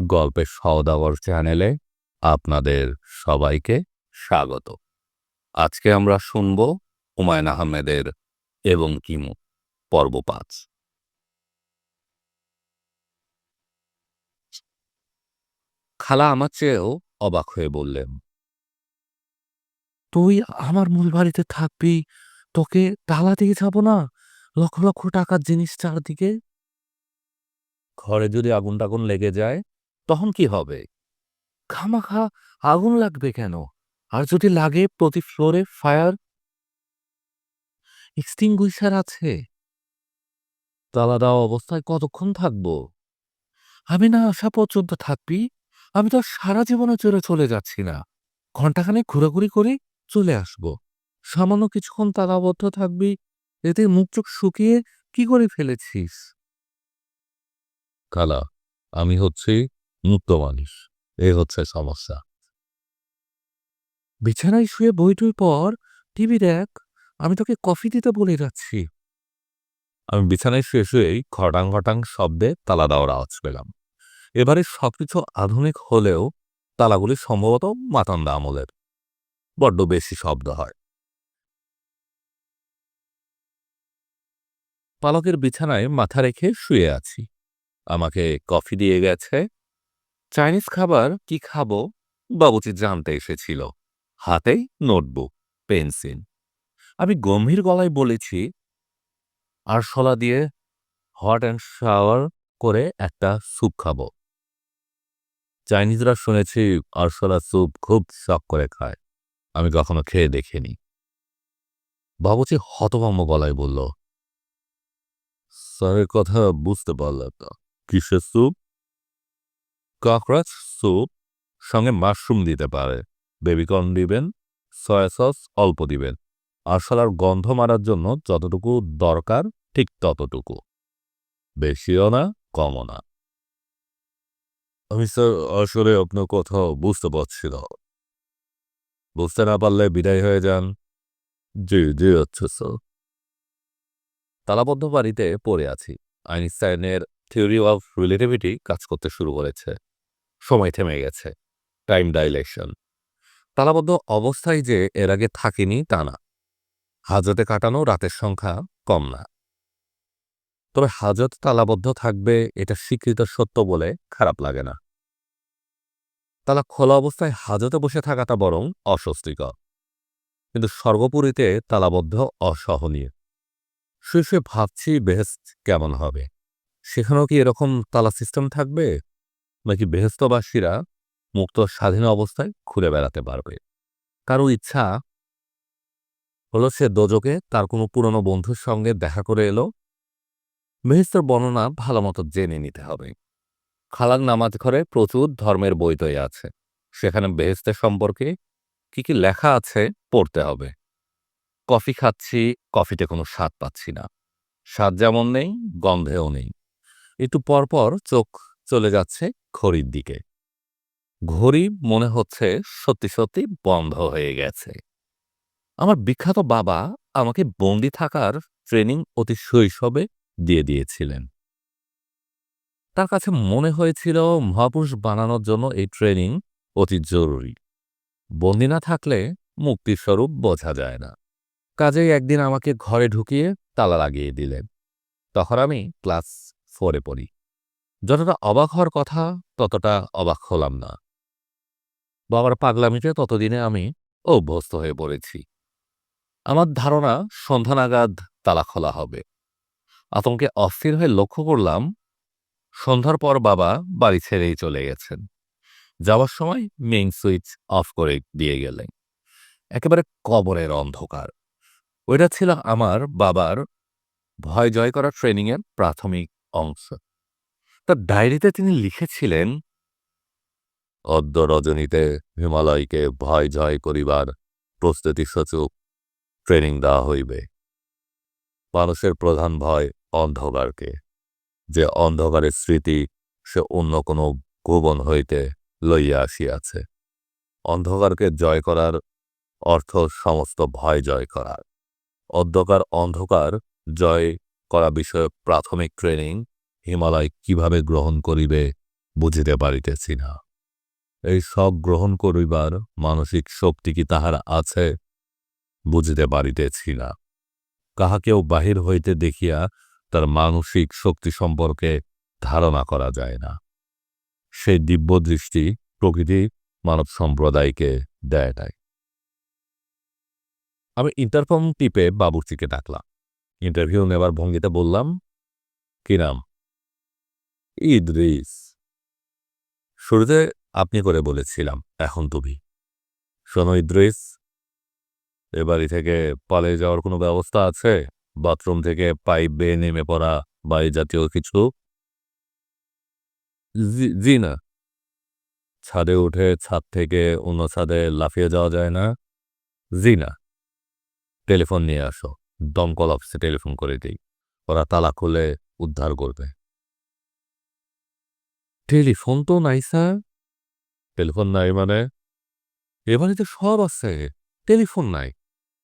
গল্পের সওদাগর চ্যানেলে আপনাদের সবাইকে স্বাগত। আজকে আমরা শুনব হুমায়ুন আহমেদের এবং কিমু পর্ব পাঁচ। খালা আমার চেয়েও অবাক হয়ে বললেন তুই আমার মূল বাড়িতে থাকবি তোকে তালা দিয়ে যাব না? লক্ষ লক্ষ টাকার জিনিস চারদিকে? ঘরে যদি আগুন টাগুন লেগে যায় তখন কি হবে? খামাখা আগুন লাগবে কেন? আর যদি লাগে প্রতি ফ্লোরে ফায়ার এক্সটিংগুইশার আছে। তালা দেওয়া অবস্থায় কতক্ষণ থাকব? আমি না আসা পর্যন্ত থাকবি? আমি তো সারা জীবনে চলে চলে যাচ্ছি না। ঘন্টাখানেক ঘোরাঘুরি করে চলে আসব। সামান্য কিছুক্ষণ তালাবদ্ধ থাকবি, এতে মুখ চোখ শুকিয়ে কি করে ফেলেছিস? কালা, আমি হচ্ছি মুক্ত মানুষ। এই হচ্ছে সমস্যা। বিছানায় শুয়ে বইটুই পর টিভি দেখ আমি তোকে কফি দিতে বলে যাচ্ছি। আমি বিছানায় শুয়ে শুয়েই ঘটাং ঘটাং শব্দে তালা দেওয়ার আওয়াজ পেলাম। এবারে সবকিছু আধুনিক হলেও তালাগুলি সম্ভবত মাতান্দা আমলের। বড্ড বেশি শব্দ হয়। পালকের বিছানায় মাথা রেখে শুয়ে আছি। আমাকে কফি দিয়ে গেছে। চাইনিজ খাবার কি খাব বাবুচি জানতে এসেছিল। হাতে নোটবুক, পেন্সিল। আমি গম্ভীর গলায় বলেছি আরশলা দিয়ে হট অ্যান্ড শাওয়ার করে একটা স্যুপ খাব। চাইনিজরা শুনেছি আরশোলা স্যুপ খুব শখ করে খায়। আমি কখনো খেয়ে দেখিনি। বাবুচি হতভম্ব গলায় বলল, স্যারের কথা বুঝতে পারলাম না। কিসের স্যুপ? কাকরাচ স্যুপ সঙ্গে মাশরুম দিতে পারে। বেবিকর্ন দিবেন, সয়া সস অল্প দিবেন। আরশলার গন্ধ মারার জন্য যতটুকু দরকার ঠিক ততটুকু। বেশিও না, কমও না। আমি স্যার, আসলে আপনার কথা বুঝতে পারছি না। বুঝতে না পারলে বিদায় হয়ে যান। জি জি আচ্ছা স্যার। তালাবদ্ধ বাড়িতে পড়ে আছি। আইনস্টাইনের থিওরি অফ রিলেটিভিটি কাজ করতে শুরু করেছে। সময় থেমে গেছে। টাইম ডাইলেশন তালাবদ্ধ অবস্থায় যে এর আগে থাকিনি তা না। হাজতে কাটানো রাতের সংখ্যা কম না। তবে হাজত তালাবদ্ধ থাকবে এটা স্বীকৃত সত্য বলে খারাপ লাগে না। তালা খোলা অবস্থায় হাজতে বসে থাকাটা বরং অস্বস্তিকর। কিন্তু সর্বোপরিতে তালাবদ্ধ অসহনীয়। শুয়ে শুয়ে ভাবছি বেহেস্ট কেমন হবে। সেখানেও কি এরকম তালা সিস্টেম থাকবে? নাকি বেহেস্তবাসীরা মুক্ত স্বাধীন অবস্থায় ঘুরে বেড়াতে পারবে? কারও ইচ্ছা হলো সে দোজকে তার কোনো পুরনো বন্ধুর সঙ্গে দেখা করে এলো। বেহেস্তর বর্ণনা ভালো মতো জেনে নিতে হবে। খালার নামাজ ঘরে প্রচুর ধর্মের বই তৈ আছে। সেখানে বেহেস্তের সম্পর্কে কি কি লেখা আছে পড়তে হবে। কফি খাচ্ছি, কফিতে কোনো স্বাদ পাচ্ছি না। স্বাদ যেমন নেই, গন্ধেও নেই। একটু পরপর চোখ চলে যাচ্ছে ঘড়ির দিকে। ঘড়ি মনে হচ্ছে সত্যি সত্যি বন্ধ হয়ে গেছে। আমার বিখ্যাত বাবা আমাকে বন্দি থাকার ট্রেনিং অতি শৈশবে দিয়ে দিয়েছিলেন। তার কাছে মনে হয়েছিল মহাপুরুষ বানানোর জন্য এই ট্রেনিং অতি জরুরি। বন্দি না থাকলে মুক্তির স্বরূপ বোঝা যায় না। কাজেই একদিন আমাকে ঘরে ঢুকিয়ে তালা লাগিয়ে দিলেন। তখন আমি ক্লাস ফোরে পড়ি। যতটা অবাক হওয়ার কথা, ততটা অবাক হলাম না। বাবার পাগলামিতে ততদিনে আমি অভ্যস্ত হয়ে পড়েছি। আমার ধারণা সন্ধ্যা নাগাদ তালা খোলা হবে। আতঙ্কে অস্থির হয়ে লক্ষ্য করলাম, সন্ধ্যার পর বাবা বাড়ি ছেড়েই চলে গেছেন। যাওয়ার সময় মেইন সুইচ অফ করে দিয়ে গেলেন। একেবারে কবরের অন্ধকার। ওইটা ছিল আমার বাবার ভয় জয় করা ট্রেনিংয়ের প্রাথমিক অংশ। তার ডায়েরিতে তিনি লিখেছিলেন, অদ্য রজনীতে হিমালয়কে ভয় জয় করিবার প্রস্তুতি সূচক ট্রেনিং দেওয়া হইবে। মানুষের প্রধান ভয় অন্ধকারকে, যে অন্ধকারের স্মৃতি সে অন্য কোনো ভুবন হইতে লইয়া আসিয়াছে। অন্ধকারকে জয় করার অর্থ সমস্ত ভয় জয় করার। অন্ধকার অন্ধকার জয় করা বিষয়ক প্রাথমিক ট্রেনিং হিমালয় কীভাবে গ্রহণ করিবে বুঝিতে পারিতেছি না। এই সব গ্রহণ করিবার মানসিক শক্তি কি তাহার আছে বুঝিতে পারিতেছি না। কাহাকেও বাহির হইতে দেখিয়া তার মানসিক শক্তি সম্পর্কে ধারণা করা যায় না। সেই দিব্য দৃষ্টি প্রকৃতি মানব সম্প্রদায়কে দেয় নাই। আমি ইন্টারফর্ম টিপে বাবুর্চিকে ডাকলাম। ইন্টারভিউ নেবার ভঙ্গিতে বললাম, কি নাম? ইদ্রিস। শুরুতে আপনি করে বলেছিলাম, এখন তুমি। শোনো ইদ্রিস এ বাড়ি থেকে পালিয়ে যাওয়ার কোনো ব্যবস্থা আছে? বাথরুম থেকে পাইপ বেয়ে নেমে পড়া বা জাতীয় কিছু? জি না। ছাদে উঠে ছাদ থেকে অন্য ছাদে লাফিয়ে যাওয়া যায় না? জি না। টেলিফোন নিয়ে আসো। দমকল অফিসে টেলিফোন করে দিই। ওরা তালা খুলে উদ্ধার করবে। টেলিফোন তো নাই, স্যার। টেলিফোন নাই মানে? এবারে তো সব আছে। টেলিফোন নাই।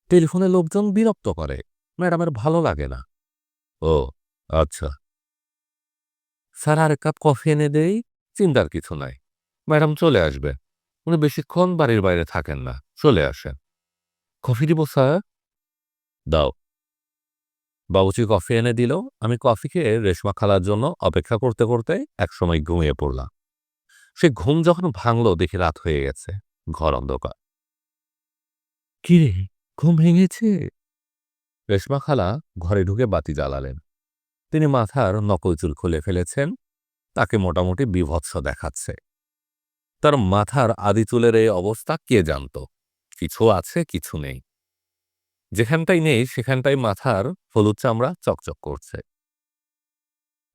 টেলিফোনে লোকজন বিরক্ত করে। ম্যাডামের ভালো লাগে না। ও আচ্ছা। স্যার, আর কাপ কফি এনে দেই। চিন্তার কিছু নাই। ম্যাডাম চলে আসবে। উনি বেশিক্ষণ বাড়ির বাইরে থাকেন না। চলে আসেন। কফি দিব, স্যার? দাও। বাবুচি কফি এনে দিল আমি কফি খেয়ে রেশমা খালার জন্য অপেক্ষা করতে করতে একসময় ঘুমিয়ে পড়লাম। সে ঘুম যখন ভাঙল দেখি রাত হয়ে গেছে ঘর অন্ধকার। কিরে ঘুম ভেঙেছে? রেশমা খালা ঘরে ঢুকে বাতি জ্বালালেন। তিনি মাথার নকল চুল খুলে ফেলেছেন তাকে মোটামুটি বিভৎস দেখাচ্ছে। তার মাথার আদি চুলের এই অবস্থা কে জানত? কিছু আছে কিছু নেই। যেখানটাই নেই সেখানটাই মাথার হলুদ চামড়া চকচক করছে।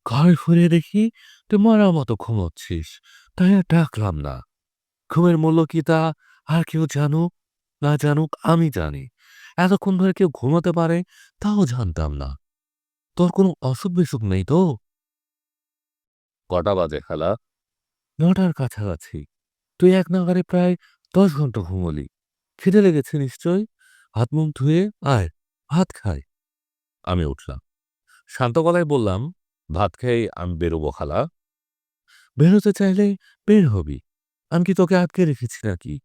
ঘর ফিরে দেখি তুই মরার মতো ঘুমোচ্ছিস, তাই আর ডাকলাম না। ঘুমের মূল্য কি তা আর কেউ জানুক, না জানুক আমি জানি। এতক্ষণ ধরে কেউ ঘুমাতে পারে, তাও জানতাম না। তোর কোনো অসুখ বিসুখ নেই তো? কটা বাজে, খালা? নটার কাছাকাছি। তুই এক নাগারে প্রায় দশ ঘণ্টা ঘুমোলি। খিদে লেগেছে নিশ্চয়? হাত মুখ ধুয়ে আয়, ভাত খাই। আমি উঠলাম। শান্ত গলায় বললাম, ভাত খেয়েই আমি বেরোবো খালা। বেরোতে চাইলে বের হবি। আমি কি তোকে আটকে রেখেছি নাকি?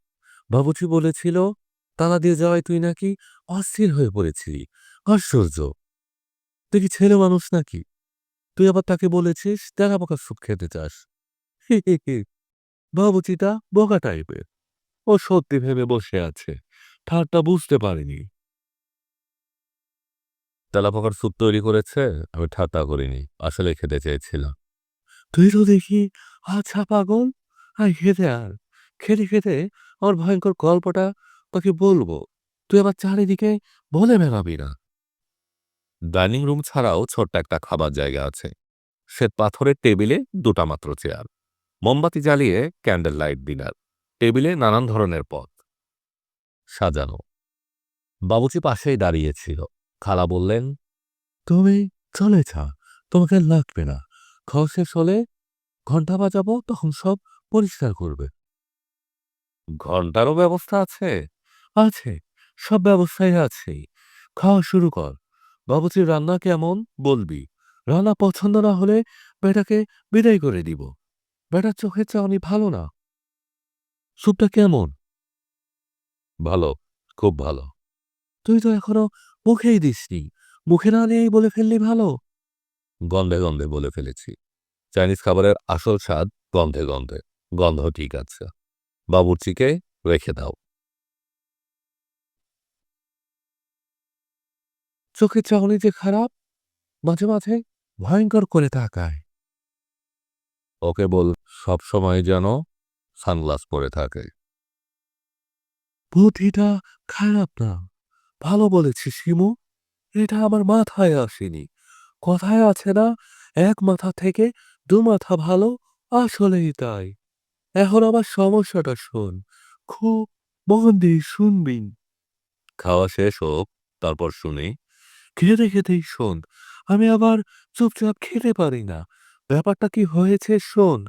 বাবুচি বলেছিল, তালা দিয়ে যাওয়ায় তুই নাকি অস্থির হয়ে পড়েছিলি। আশ্চর্য। তুই কি ছেলে মানুষ নাকি? তুই আবার তাকে বলেছিস দেখা বোকা স্যুপ খেতে চাস। বাবুচিটা বোকা টাইপের ও সত্যি ভেবে বসে আছে। ঠাট্টা বুঝতে পারিনি। তেলাপোকার স্যুপ তৈরি করেছে আমি ঠাট্টা করিনি আসলে খেতে চেয়েছিলাম। তুই তো দেখি আচ্ছা পাগল? আয় খেতে আর খেতে খেতে আমার ভয়ঙ্কর গল্পটা তোকে বলব তুই আবার চারিদিকে বলে বেড়াবি না। ডাইনিং রুম ছাড়াও ছোট্ট একটা খাবার জায়গা আছে শ্বেত পাথরের টেবিলে দুটা মাত্র চেয়ার মোমবাতি জ্বালিয়ে ক্যান্ডেল লাইট ডিনার টেবিলে নানান ধরনের পদ। সাজানো। বাবুচি পাশেই দাঁড়িয়েছিল খালা বললেন তুমি চলে যা তোমাকে লাগবে না। খাওয়া শেষ হলে ঘণ্টা বাজাবো তখন সব পরিষ্কার করবে। ঘন্টারও ব্যবস্থা আছে? আছে সব ব্যবস্থাই আছে। খাওয়া শুরু কর। বাবুচির রান্না কেমন বলবি? রান্না পছন্দ না হলে বেটাকে বিদায় করে দিব। বেটার চোখের চাওনি ভালো না। স্যুপটা কেমন? ভালো খুব ভালো। তুই তো এখনও মুখেই দিসনি। মুখে না নিয়েই বলে ফেললি ভালো? গন্ধে গন্ধে বলে ফেলেছি। চাইনিজ খাবারের আসল স্বাদ গন্ধে গন্ধে। গন্ধ ঠিক আছে। বাবুর্চিকে রেখে দাও। চোখের চাহনি যে খারাপ মাঝে মাঝে ভয়ঙ্কর করে তাকায়। ওকে বল সব সময় যেন সানগ্লাস পরে থাকে। বুদ্ধিটা খারাপ না। ভালো বলেছি শিমু। এটা আমার মাথায় আসেনি। কথায় আছে না, এক মাথা থেকে দু মাথা ভালো, আসলেই তাই। এখন আমার সমস্যাটা শোন, খুব মন দিয়ে শুনবি। খাওয়া শেষ হোক, তারপর শুনি। খেতে খেতেই শোন, আমি আবার চুপচাপ খেতে পারি না। ব্যাপারটা কি হয়েছে শোন।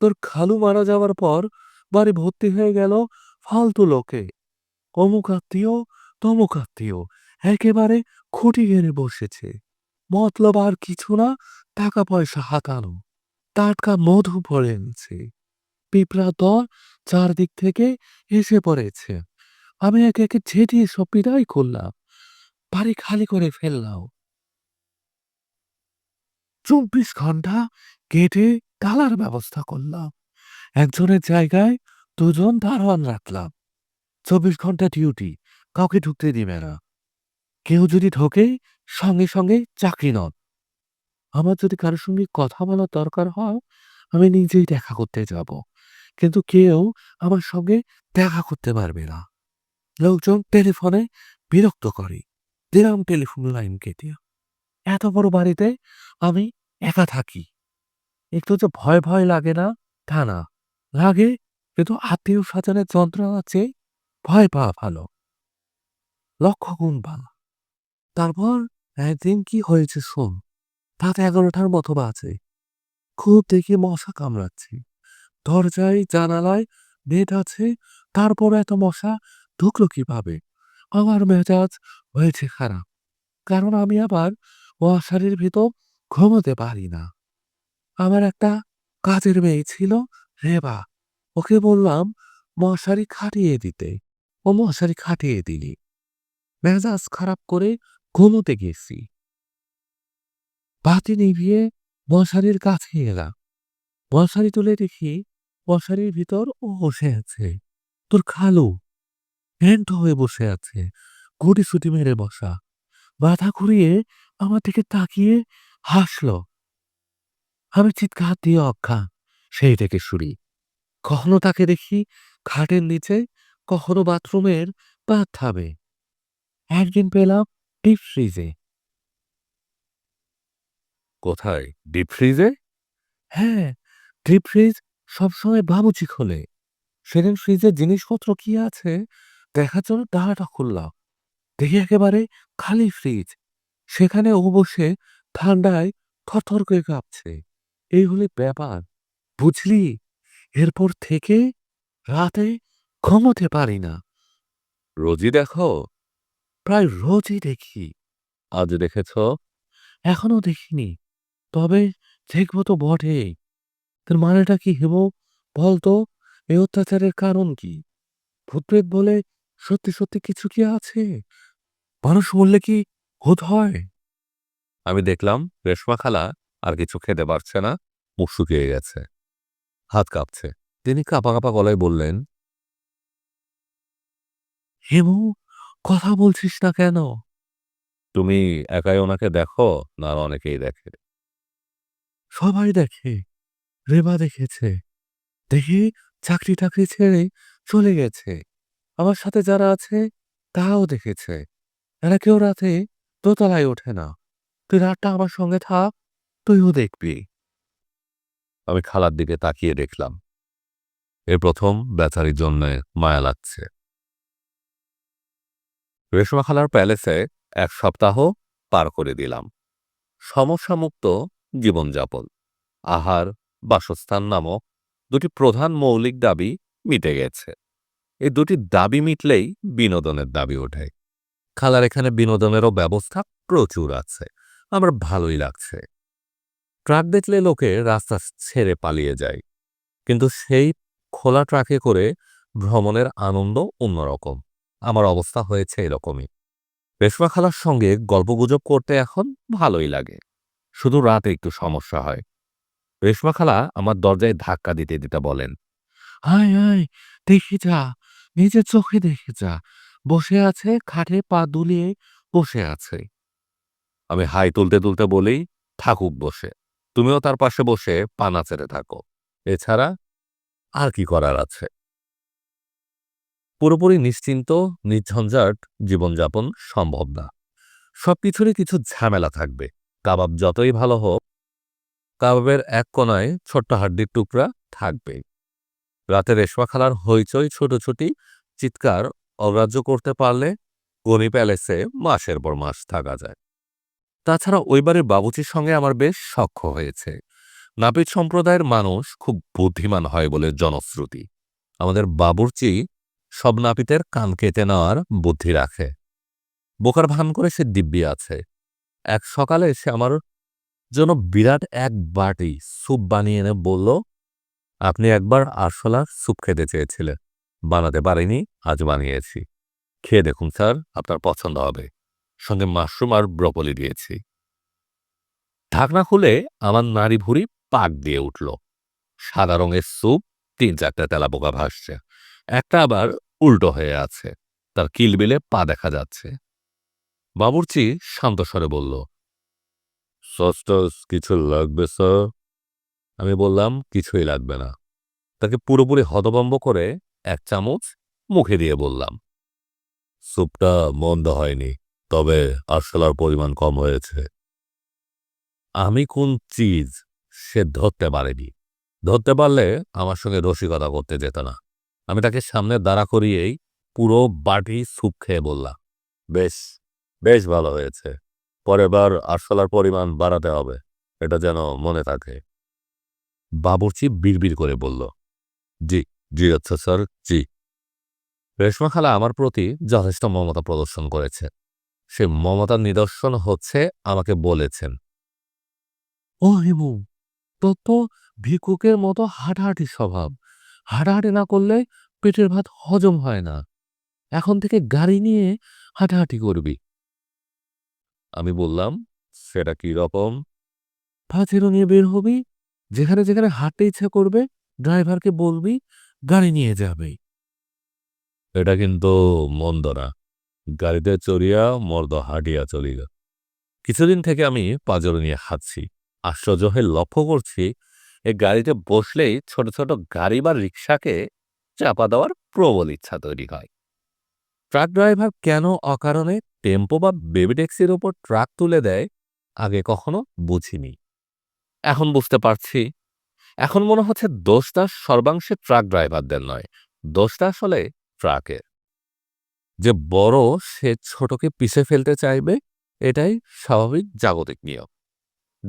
তোর খালু মারা যাওয়ার পর বাড়ি ভর্তি হয়ে গেল ফালতু লোকে। অমুক আত্মীয় তমুক আত্মীয় একেবারে খুঁটি গেড়ে বসেছে। মতলব আর কিছু না টাকা পয়সা হাতানো। টাটকা মধু ভরে এনেছি। পিঁপড়া দল চারদিক থেকে এসে পড়েছে। আমি একে একে ঝেঁটিয়ে সব বিদায় করলাম। বাড়ি খালি করে ফেললাম। চব্বিশ ঘণ্টা কেটে তালার ব্যবস্থা করলাম। একজনের জায়গায় দুজন দারোয়ান রাখলাম। চব্বিশ ঘণ্টা ডিউটি, কাউকে ঢুকতে দিবে না। কেউ যদি ঢোকে, সঙ্গে সঙ্গে চাকরি নন। আমার যদি কারোর সঙ্গে কথা বলার দরকার হয়, আমি নিজেই দেখা করতে যাব। কিন্তু কেউ আমার সঙ্গে দেখা করতে পারবে না। লোকজন টেলিফোনে বিরক্ত করে। দিলাম টেলিফোন লাইন কেটে। এত বড় বাড়িতে আমি একা থাকি। একটু যে ভয় ভয় লাগে না, তা না। লাগে কিন্তু আত্মীয় স্বজনের যন্ত্রণা চেয়ে ভয় পাওয়া ভালো। লক্ষ গুণ ভালো। তারপর একদিন কি হয়েছে শোন, রাত এগারোটার মতো বাজে। খুব দেখি মশা কামড়াচ্ছে। দরজায়, জানালায় নেট আছে, তারপর এত মশা ঢুকলো কীভাবে? আমার মেজাজ হয়েছে খারাপ, কারণ আমি আবার মশারির ভিতর ঘুমোতে পারি না। আমার একটা কাজের মেয়ে ছিল রেবা। ওকে বললাম, মশারি খাটিয়ে দিতে। ও মশারি খাটিয়ে দিলি। মেজাজ খারাপ করে ঘুমোতে গেছি। বাতি নিভিয়ে মশারির কাছে এলাম। মশারি তুলে দেখি মশারির ভিতর ও বসে আছে। তোর খালু হ্যান্ড হয়ে বসে আছে, গুটি সুটি মেরে বসা। মাথা ঘুরিয়ে আমার দিকে তাকিয়ে হাসল। আমি চিৎকার দিয়ে অজ্ঞা সেই থেকে শুরি কখনো তাকে দেখি খাটের নিচে কখনো বাথরুমের বাথটাবে একদিন পেলাম ডিপ ফ্রিজে। কোথায়? ডিপ ফ্রিজে? হ্যাঁ ডিপ ফ্রিজ সবসময় বাবুচি খোলে। সেদিন ফ্রিজের জিনিসপত্র কি আছে দেখার জন্য ডালাটা খুললাম। দেখি একেবারে খালি ফ্রিজ। সেখানে ও বসে ঠান্ডায় থরথর করে কাঁপছে। এই হলে ব্যাপার। বুঝলি? এরপর থেকে রাতে ঘুমোতে পারি না। রোজই দেখো? প্রায় রোজই দেখি। আজ দেখেছ? এখনও দেখিনি। তবে দেখব তো বটে তোর মানেটা কি হেব বলতো? এই অত্যাচারের কারণ কি? ভূতপ্রেত বলে সত্যি সত্যি কিছু কি আছে? মানুষ বললে কি ভূত হয়? আমি দেখলাম রেশমা খালা আর কিছু খেতে পারছে না। মুখ শুকিয়ে গেছে। হাত কাঁপছে। তিনি কাঁপা কাঁপা গলায় বললেন, হেমু, কথা বলছিস না কেন? তুমি একাই ওনাকে দেখো, না অনেকেই দেখে। সবাই দেখে, রেবা দেখেছে। দেখি, চাকরি টাকরি ছেড়ে চলে গেছে। আমার সাথে যারা আছে তাও দেখেছে। এরা কেউ রাতে দোতলায় ওঠে না। তুই রাতটা আমার সঙ্গে থাক, তুইও দেখবি। আমি খালার দিকে তাকিয়ে দেখলাম। এর প্রথম বেচারির জন্য মায়া লাগছে। রেশমা খালার প্যালেসে এক সপ্তাহ পার করে দিলাম। সমস্যামুক্ত জীবনযাপন। আহার, বাসস্থান নামক দুটি প্রধান মৌলিক দাবি মিটে গেছে। এই দুটি দাবি মিটলেই বিনোদনের দাবি ওঠে। খালার এখানে বিনোদনেরও ব্যবস্থা প্রচুর আছে। আমার ভালোই লাগছে। ট্রাক দেখলে লোকে রাস্তা ছেড়ে পালিয়ে যায়। কিন্তু সেই খোলা ট্রাকে করে ভ্রমণের আনন্দ অন্যরকম। আমার অবস্থা হয়েছে এরকমই। রেশমা খালার সঙ্গে গল্পগুজব করতে এখন ভালোই লাগে। শুধু রাতে একটু সমস্যা হয়। রেশমা খালা আমার দরজায় ধাক্কা দিতে দিতে বলেন, আয় আয়, দেখে যা, নিজের চোখে দেখে যা, বসে আছে, খাটে পা দুলিয়ে বসে আছে। আমি হাই তুলতে তুলতে বলেই থাকুক বসে। তুমিও তার পাশে বসে পানা ছেড়ে থাকো। এছাড়া আর কি করার আছে? পুরোপুরি নিশ্চিন্ত, নির্ঝঞ্ঝাট জীবনযাপন সম্ভব না। সবকিছুরই কিছু ঝামেলা থাকবে। কাবাব যতই ভালো হোক, কাবাবের এক কোনায় ছোট্ট হাড্ডির টুকরা থাকবে রাতে রেশমা খালার হইচই ছোটছুটি, চিৎকার অগ্রাহ্য করতে পারলে গনি প্যালেসে মাসের পর মাস থাকা যায়। তাছাড়া ওই বাড়ির বাবুচির সঙ্গে আমার বেশ সখ্য হয়েছে। নাপিত সম্প্রদায়ের মানুষ খুব বুদ্ধিমান হয় বলে জনশ্রুতি। আমাদের বাবুর্চি সব নাপিতের কান কেটে নেওয়ার বুদ্ধি রাখে। বোকার ভান করে সে দিব্যি আছে। এক সকালে সে আমার যেন বিরাট এক বাটি স্যুপ বানিয়ে এনে বলল, আপনি একবার আরশোলার স্যুপ খেতে চেয়েছিলেন। বানাতে পারিনি, আজ বানিয়েছি। খেয়ে দেখুন স্যার, আপনার পছন্দ হবে। সঙ্গে মাশরুম আর ব্রকলি দিয়েছি। ঢাকনা খুলে আমার নাড়ি ভুড়ি পাক দিয়ে উঠল। সাদা রঙের স্যুপ, তিন চারটা তেলাপোকা ভাসছে। একটা আবার উল্টো হয়ে আছে। তার কিলবিলে পা দেখা যাচ্ছে। বাবুর্চি শান্ত স্বরে বলল সস টস কিছু লাগবে, স্যার? আমি বললাম, কিছুই লাগবে না। তাকে পুরোপুরি হতভম্ব করে এক চামচ মুখে দিয়ে বললাম, স্যুপটা মন্দ হয়নি। তবে আরশোলার পরিমাণ কম হয়েছে। আমি কোন চিজ সে ধরতে পারেনি। ধরতে পারলে আমার সঙ্গে রসিকতা করতে যেত না। আমি তাকে সামনে দাঁড়া করিয়েই পুরো বাটি স্যুপ খেয়ে বললাম, বেশ বেশ ভালো হয়েছে। পরের বার আরশোলার পরিমাণ বাড়াতে হবে। এটা যেন মনে থাকে। বাবুর্চি বিড়বিড় করে বলল, জি জি আচ্ছা স্যার, জি। রেশমা খালা আমার প্রতি যথেষ্ট মমতা প্রদর্শন করেছে। সে মমতার নিদর্শন হচ্ছে আমাকে বলেছেন। ও হিমু তোর তো ভিক্ষুকের মতো হাঁটাহাঁটি স্বভাব। হাঁটাহাঁটি না করলে পেটের ভাত হজম হয় না। এখন থেকে গাড়ি নিয়ে হাঁটাহাঁটি করবি। আমি বললাম সেটা কি রকম? ভাতেরও নিয়ে বের হবি যেখানে যেখানে হাঁটতে ইচ্ছে করবে ড্রাইভারকে বলবি গাড়ি নিয়ে যাবে। এটা কিন্তু মন্দ না। গাড়িতে চড়িয়া মর্দ হাঁটিয়া চলিল। কিছুদিন থেকে আমি পাজর নিয়ে হাঁটছি। আশ্চর্য হয়ে লক্ষ্য করছি এই গাড়িতে বসলেই ছোট ছোট গাড়ি বা রিক্সাকে চাপা দেওয়ার প্রবল ইচ্ছা তৈরি হয়। ট্রাক ড্রাইভার কেন অকারণে টেম্পো বা বেবি ট্যাক্সির ওপর ট্রাক তুলে দেয়, আগে কখনো বুঝিনি। এখন বুঝতে পারছি। এখন মনে হচ্ছে দোষটা সর্বাংশে ট্রাক ড্রাইভারদের নয়। দোষটা আসলে ট্রাকের। যে বড় সে ছোটকে পিছে ফেলতে চাইবে, এটাই স্বাভাবিক জাগতিক নিয়ম।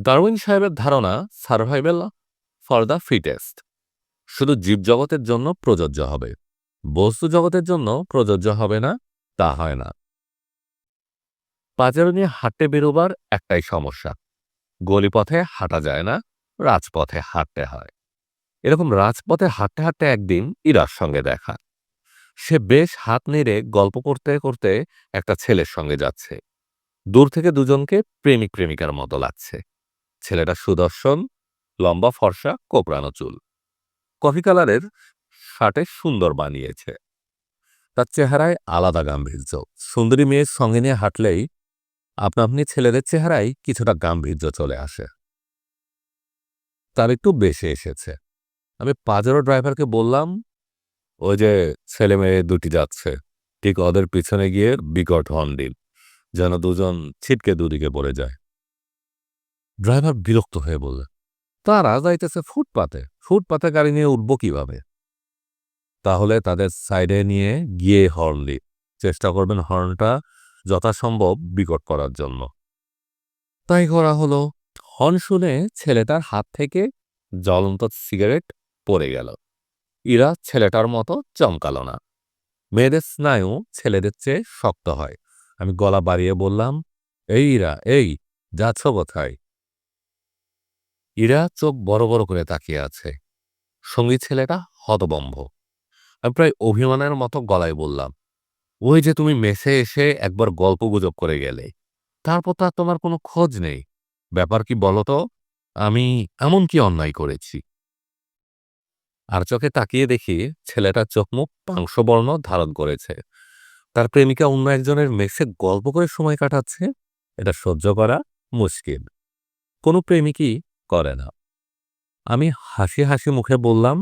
ডারউইন সাহেবের ধারণা, সার্ভাইভেল ফর দ্য ফিটেস্ট। শুধু জীবজগতের জন্য প্রযোজ্য হবে। বস্তু জগতের জন্য প্রযোজ্য হবে না, তা হয় না। পাজারো নিয়ে হাঁটতে বেরোবার একটাই সমস্যা। গলিপথে হাঁটা যায় না, রাজপথে হাঁটতে হয়। এরকম রাজপথে হাঁটতে হাঁটতে একদিন ইরার সঙ্গে দেখা। সে বেশ হাত নেড়ে গল্প করতে করতে একটা ছেলের সঙ্গে যাচ্ছে। দূর থেকে দুজনকে প্রেমিক, প্রেমিকার মতো লাগছে। ছেলেটা সুদর্শন, লম্বা ফর্সা কোপড়ানো চুল। কফি কালারের শার্টে সুন্দর বানিয়েছে। তার চেহারায় আলাদা গাম্ভীর্য। সুন্দরী মেয়ের সঙ্গে নিয়ে হাঁটলেই আপনা আপনি ছেলেদের চেহারায় কিছুটা গাম্ভীর্য চলে আসে। তার একটু বেশি এসেছে। আমি পাজারো ড্রাইভারকে বললাম ওই যে ছেলে মেয়ে দুটি যাচ্ছে। ঠিক ওদের পিছনে গিয়ে বিকট হর্ন দিন যেন দুজন ছিটকে দুদিকে পড়ে যায়। ড্রাইভার বিরক্ত হয়ে বললেন তারা যাইতেছে ফুটপাতে ফুটপাতে গাড়ি নিয়ে উঠব কীভাবে? তাহলে তাদের সাইডে নিয়ে গিয়ে হর্ন দিন চেষ্টা করবেন হর্নটা যথাসম্ভব বিকট করার জন্য। তাই করা হলো। হর্ন শুনে ছেলেটার হাত থেকে জ্বলন্ত সিগারেট পড়ে গেল। ইরা ছেলেটার মতো চমকালো না। মেয়েদের স্নায়ু ছেলেদের চেয়ে শক্ত হয়। আমি গলা বাড়িয়ে বললাম, এই ইরা, এই, যাচ্ছ কোথায়? ইরা চোখ বড় বড় করে তাকিয়ে আছে। সঙ্গী ছেলেটা হতবম্ব। আমি প্রায় অভিমানের মতো গলায় বললাম, ওই যে তুমি মেসে এসে একবার গল্প গুজব করে গেলে, তারপর তার তোমার কোনো খোঁজ নেই। ব্যাপার কি বলো তো? আমি এমন কি অন্যায় করেছি? আর চোখে তাকিয়ে দেখি ছেলেটার চোখ মুখ পাংশবর্ণ ধারণ করেছে। তার প্রেমিকা অন্য একজনের মেসে গল্প করে সময় কাটাচ্ছে। এটা সহ্য করা মুশকিল। কোনো প্রেমিকই করে না। আমি হাসি হাসি মুখে বললাম,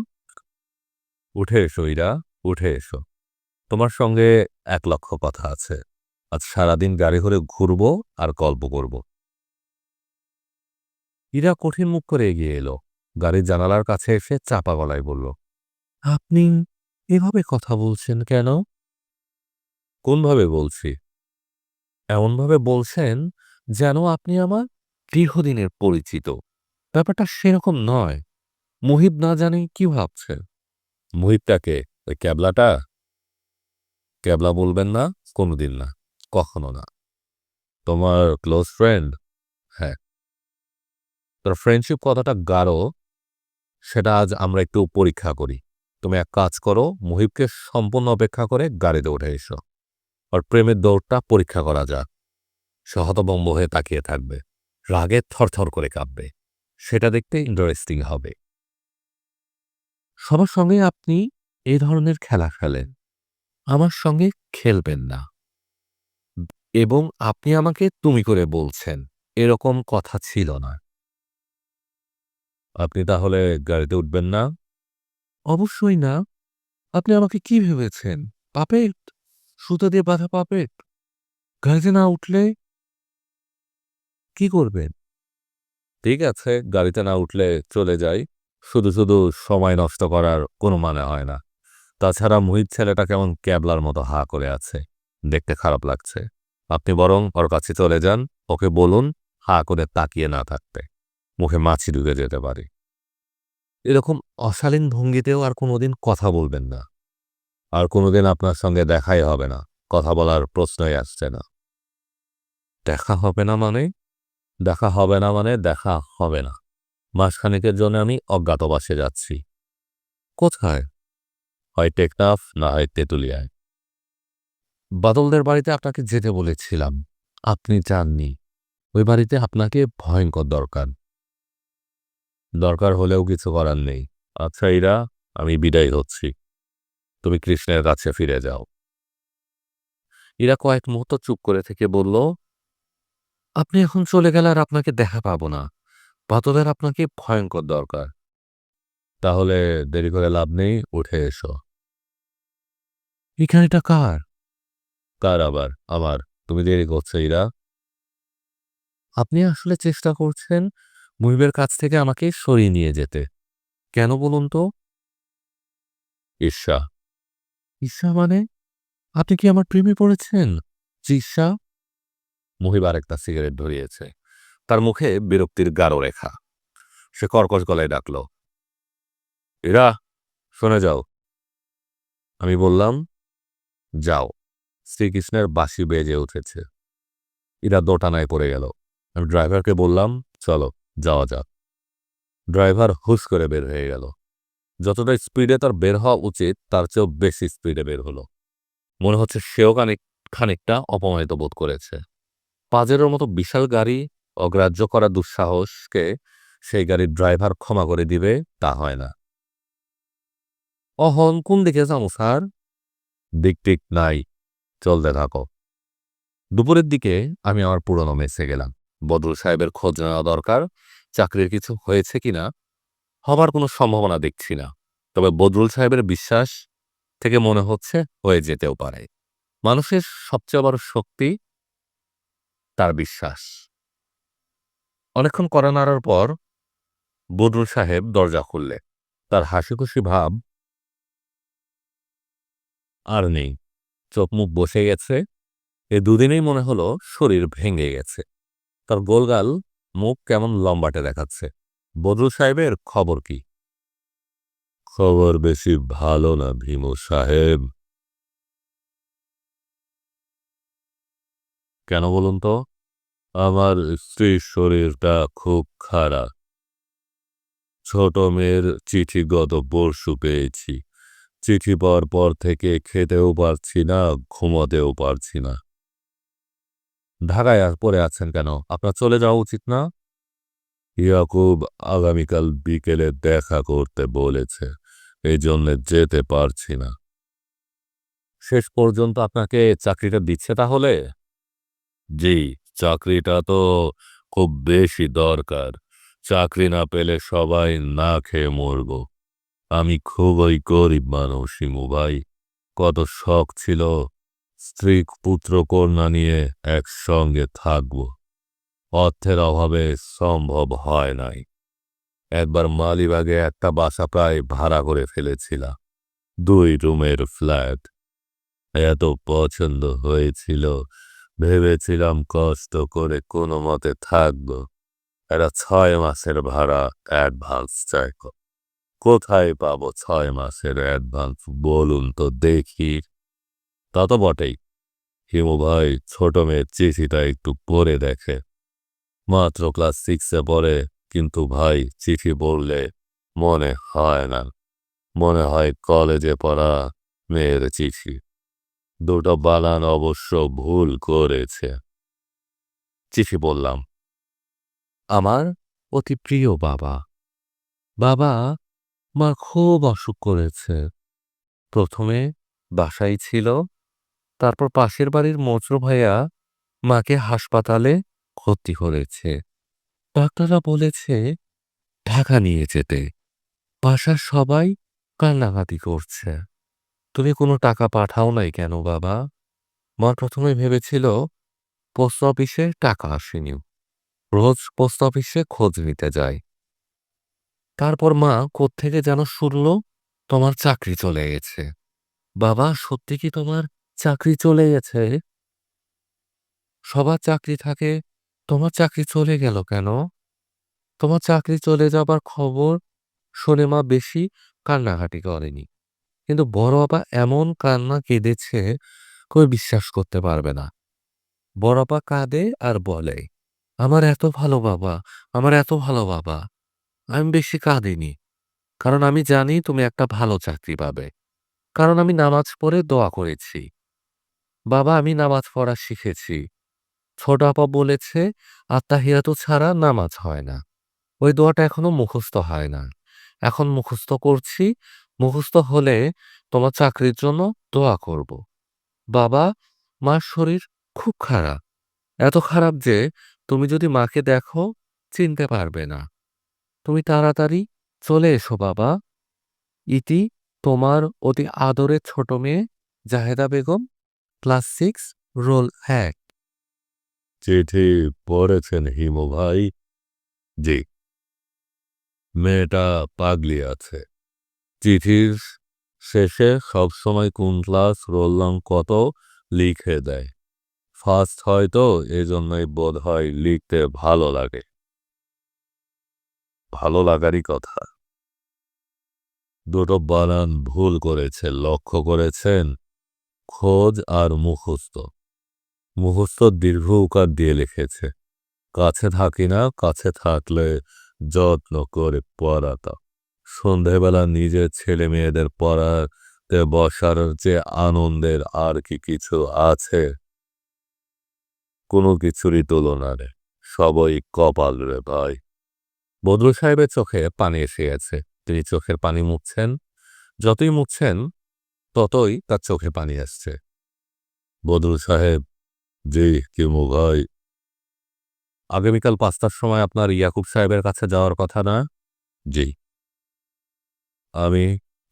উঠে এসো ইরা, উঠে এসো। তোমার সঙ্গে এক লক্ষ কথা আছে। আজ সারাদিন গাড়ি করে ঘুরবো আর গল্প করব ইরা কঠিন মুখ করে এগিয়ে এলো। গাড়ির জানালার কাছে এসে চাপা গলায় বলল, আপনি এভাবে কথা বলছেন কেন? কোনভাবে বলছি? এমনভাবে বলছেন যেন আপনি আমার দীর্ঘদিনের পরিচিত। ব্যাপারটা সেরকম নয়। মুহিব না জানি কি ভাবছে। মুহিবটাকে ওই ক্যাবলাটা? ক্যাবলা বলবেন না, কোনোদিন না, কখনো না। তোমার ক্লোজ ফ্রেন্ড হ্যাঁ। তোর ফ্রেন্ডশিপ কথাটা গাঢ় সেটা আজ আমরা একটু পরীক্ষা করি। তুমি এক কাজ করো, মুহিবকে সম্পূর্ণ অপেক্ষা করে গাড়িতে উঠে এসো। আর প্রেমের দৌড়টা পরীক্ষা করা যাক। সে হয়ে তাকিয়ে থাকবে। রাগে থরথর করে কাঁপবে। সেটা দেখতে ইন্টারেস্টিং হবে। সবার সঙ্গে আপনি এই ধরনের খেলা খেলেন। আমার সঙ্গে খেলবেন না। এবং আপনি আমাকে তুমি করে বলছেন। এরকম কথা ছিল না। আপনি তাহলে গাড়িতে উঠবেন না? অবশ্যই না। আপনি আমাকে কি ভেবেছেন? পাপেট? সুতো দিয়ে বাঁধা পাপেট? গাড়িতে না উঠলে? কি করবেন? ঠিক আছে গাড়িতে না উঠলে চলে যাই। শুধু শুধু সময় নষ্ট করার কোনো মানে হয় না। তাছাড়া মুহিত ছেলেটা কেমন ক্যাবলার মতো হা করে আছে। দেখতে খারাপ লাগছে। আপনি বরং ওর কাছে চলে যান ওকে বলুন হা করে তাকিয়ে না থাকতে। মুখে মাছি ঢুকে যেতে পারে। এরকম অশালীন ভঙ্গিতেও আর কোনোদিন কথা বলবেন না। আর কোনোদিন আপনার সঙ্গে দেখাই হবে না, কথা বলার প্রশ্নই আসছে না। দেখা হবে না মানে? দেখা হবে না মানে দেখা হবে না। মাসখানেকের জন্য আমি অজ্ঞাতবাসে যাচ্ছি। কোথায়? হয় টেকনাফ না হয় তেঁতুলিয়ায়? বাদলদের বাড়িতে আপনাকে যেতে বলেছিলাম। আপনি চাননি। ওই বাড়িতে আপনাকে ভয়ঙ্কর দরকার। দরকার হলেও কিছু করার নেই। আচ্ছা ইরা আমি বিদায় হচ্ছি। তুমি কৃষ্ণের কাছে ফিরে যাও। ইরা কয়েক মুহূর্ত চুপ করে থেকে বলল আপনি এখন চলে গেলে আর আপনাকে দেখা পাবো না। বাদলের আপনাকে ভয়ঙ্কর দরকার। তাহলে দেরি করে লাভ নেই উঠে এসো। এখানেটা কার? কার আবার? আমার। তুমি দেরি করছ ইরা। আপনি আসলে চেষ্টা করছেন মুহিবের কাছ থেকে আমাকে সরিয়ে নিয়ে যেতে। কেন বলুন তো? ঈর্ষা ঈর্ষা মানে? আপনি কি আমার প্রেমে পড়েছেন? ঈর্ষা মুহিব আরেকটা সিগারেট ধরিয়েছে। তার মুখে বিরক্তির গাঢ় রেখা। সে কর্কশ গলায় ডাকল। ইরা, শুনে যাও। আমি বললাম, যাও। শ্রীকৃষ্ণের বাঁশি বেজে উঠেছে। ইরা দোটানায় পড়ে গেল। আমি ড্রাইভারকে বললাম, চলো। যাওয়া যাক। ড্রাইভার হুশ করে বের হয়ে গেল। যতটা স্পিডে তার বের হওয়া উচিত, তার চেয়েও বেশি স্পিডে বের হলো। মনে হচ্ছে সেও খানিক, খানিকটা অপমানিত বোধ করেছে। পাজেরোর মতো বিশাল গাড়ি অগ্রাহ্য করা দুঃসাহসকে সেই গাড়ির ড্রাইভার ক্ষমা করে দিবে, তা হয় না। অহন, কোন দিকে যাব স্যার? দিক টিক নাই, চলতে থাকো। দুপুরের দিকে আমি আমার পুরনো মেসে গেলাম। বদরুল সাহেবের খোঁজ নেওয়া দরকার। চাকরির কিছু হয়েছে কিনা? হবার কোনো সম্ভাবনা দেখছি না। তবে বদরুল সাহেবের বিশ্বাস থেকে মনে হচ্ছে হয়ে যেতেও পারে। মানুষের সবচেয়ে বড় শক্তি তার বিশ্বাস। অনেকক্ষণ করা নাড়ার পর বদরুল সাহেব দরজা খুললে। তার হাসি খুশি ভাব আর নেই। চোখ মুখ বসে গেছে। এ দুদিনেই মনে হলো শরীর ভেঙে গেছে। তার গোলগাল মুখ কেমন লম্বাটে দেখাচ্ছে। বদরুল সাহেবের খবর কি? খবর বেশি ভালো না ভীমু সাহেব। কেন বলুন তো? আমার স্ত্রীর শরীরটা খুব খারাপ। ছোট মেয়ের চিঠি গত পরশু পেয়েছি। চিঠি পাওয়ার পর থেকে খেতেও পারছি না ঘুমাতেও পারছি না। ঢাকায় আর পড়ে আছেন কেন? আপনার চলে যাওয়া উচিত না? ইয়াকুব আগামীকাল বিকেলে দেখা করতে বলেছে এই জন্য যেতে পারছি না। শেষ পর্যন্ত আপনাকে চাকরিটা দিচ্ছে তাহলে? জি, চাকরিটা তো খুব বেশি দরকার। চাকরি না পেলে সবাই না খেয়ে মরব। আমি খুবই গরিব মানুষ শিমু ভাই। কত শখ ছিল স্ত্রী পুত্র কন্যা নিয়ে একসঙ্গে থাকব। অর্থের অভাবে সম্ভব হয় নাই। একবার মালিবাগে একটা বাসা প্রায় ভাড়া করে ফেলেছিলাম দুই রুমের ফ্ল্যাট। এত পছন্দ হয়েছিল, ভেবেছিলাম কষ্ট করে কোনো মতে থাকব। একটা ছয় মাসের ভাড়া অ্যাডভান্স চাই কোথায় পাবো ছয় মাসের অ্যাডভান্স বলুন তো দেখি। তা তো বটেই। হিমু ভাই, ছোট মেয়ের চিঠিটা একটু পড়ে দেখে। মাত্র ক্লাস সিক্সে পড়ে, কিন্তু ভাই চিঠি বললে মনে হয় না। মনে হয় কলেজে পড়া মেয়ের চিঠি। দুটো বানান অবশ্য ভুল করেছে। চিঠি বললাম, আমার অতি প্রিয় বাবা। বাবা মা খুব অসুখ করেছে। প্রথমে বাসায় ছিল তারপর পাশের বাড়ির মজরু ভাইয়া মাকে হাসপাতালে ভর্তি করেছে। ডাক্তাররা বলেছে, ঢাকা নিয়ে যেতে। বাসার সবাই কান্নাকাটি করছে। তুমি কোনো টাকা পাঠাও নাই কেন বাবা? মা প্রথমে ভেবেছিল, পোস্ট অফিসে টাকা আসেনি। রোজ পোস্ট অফিসে খোঁজ নিতে যায়। তারপর মা কোত্থেকে যেন শুনল, তোমার চাকরি চলে গেছে। বাবা, সত্যি কি তোমার চাকরি চলে গেছে। সবার চাকরি থাকে, তোমার চাকরি চলে গেল কেন? তোমার চাকরি চলে যাবার খবর শুনে মা বেশি কান্নাকাটি করেনি। কিন্তু বড় আপা এমন কান্না কেঁদেছে, কেউ বিশ্বাস করতে পারবে না। বড় আপা কাঁদে আর বলে, আমার এত ভালো বাবা, আমার এত ভালো বাবা। আমি বেশি কাঁদিনি। কারণ আমি জানি তুমি একটা ভালো চাকরি পাবে। কারণ আমি নামাজ পড়ে দোয়া করেছি। বাবা, আমি নামাজ পড়া শিখেছি। ছোট আপা বলেছে, আত্মাহিয়াতু ছাড়া নামাজ হয় না। ওই দোয়াটা এখনও মুখস্থ হয় না। এখন মুখস্থ করছি। মুখস্থ হলে তোমার চাকরির জন্য দোয়া করব। বাবা, মার শরীর খুব খারাপ। এত খারাপ যে তুমি যদি মাকে দেখো, চিনতে পারবে না। তুমি তাড়াতাড়ি চলে এসো বাবা। ইতি তোমার অতি আদরের ছোট মেয়ে Jaheda Begum class six, roll এক। চিঠি পড়েছেন হিমু ভাই? জি। মেয়েটা পাগলি আছে। চিঠির শেষে সবসময় কোন ক্লাস রোল নং কত লিখে দেয়। ফার্স্ট হয়তো এজন্যই বোধ হয় লিখতে ভালো লাগে। ভালো লাগারই কথা। দুটো বানান ভুল করেছে, লক্ষ্য করেছেন? খোঁজ আর মুখস্থ। মুখস্থ দীর্ঘ উকার দিয়ে লিখেছে, কাছে থাকি না, কাছে থাকলে যত্ন করে পড়াতাম। সন্ধেবেলা নিজের ছেলে মেয়েদের পড়াতে বসার যে আনন্দের আর কি কিছু আছে? কোনো কিছুরই তুলনা নেই। সবই কপাল রে ভাই। বদরু সাহেবের চোখে পানি এসে গেছে। তিনি চোখের পানি মুছছেন। যতই মুছছেন ততই তার চোখে পানি আসছে। বদরু সাহেব, জি কিমু ভাই আগামীকাল পাঁচটার সময় আপনার ইয়াকুব সাহেবের কাছে যাওয়ার কথা না? জি। আমি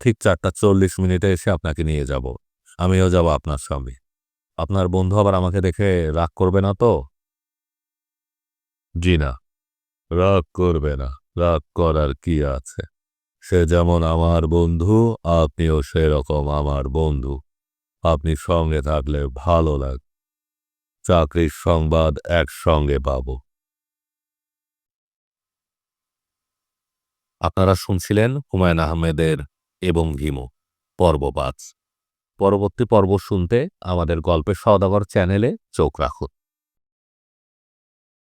ঠিক চারটা চল্লিশ মিনিটে এসে আপনাকে নিয়ে যাব। আমিও যাব আপনার সঙ্গে। আপনার বন্ধু আবার আমাকে দেখে রাগ করবে না তো? জি না। রাগ করবে না। রাগ করার কি আছে? সে যেমন আমার বন্ধু, আপনিও সেরকম আমার বন্ধু। আপনি সঙ্গে থাকলে ভালো লাগ, চাকরির সংবাদ একসঙ্গে পাব। আপনারা শুনছিলেন হুমায়ুন আহমেদের এবং ঘিমু পর্ব পাঁচ। পরবর্তী পর্ব শুনতে আমাদের গল্পের সওদাগর চ্যানেলে চোখ রাখুন।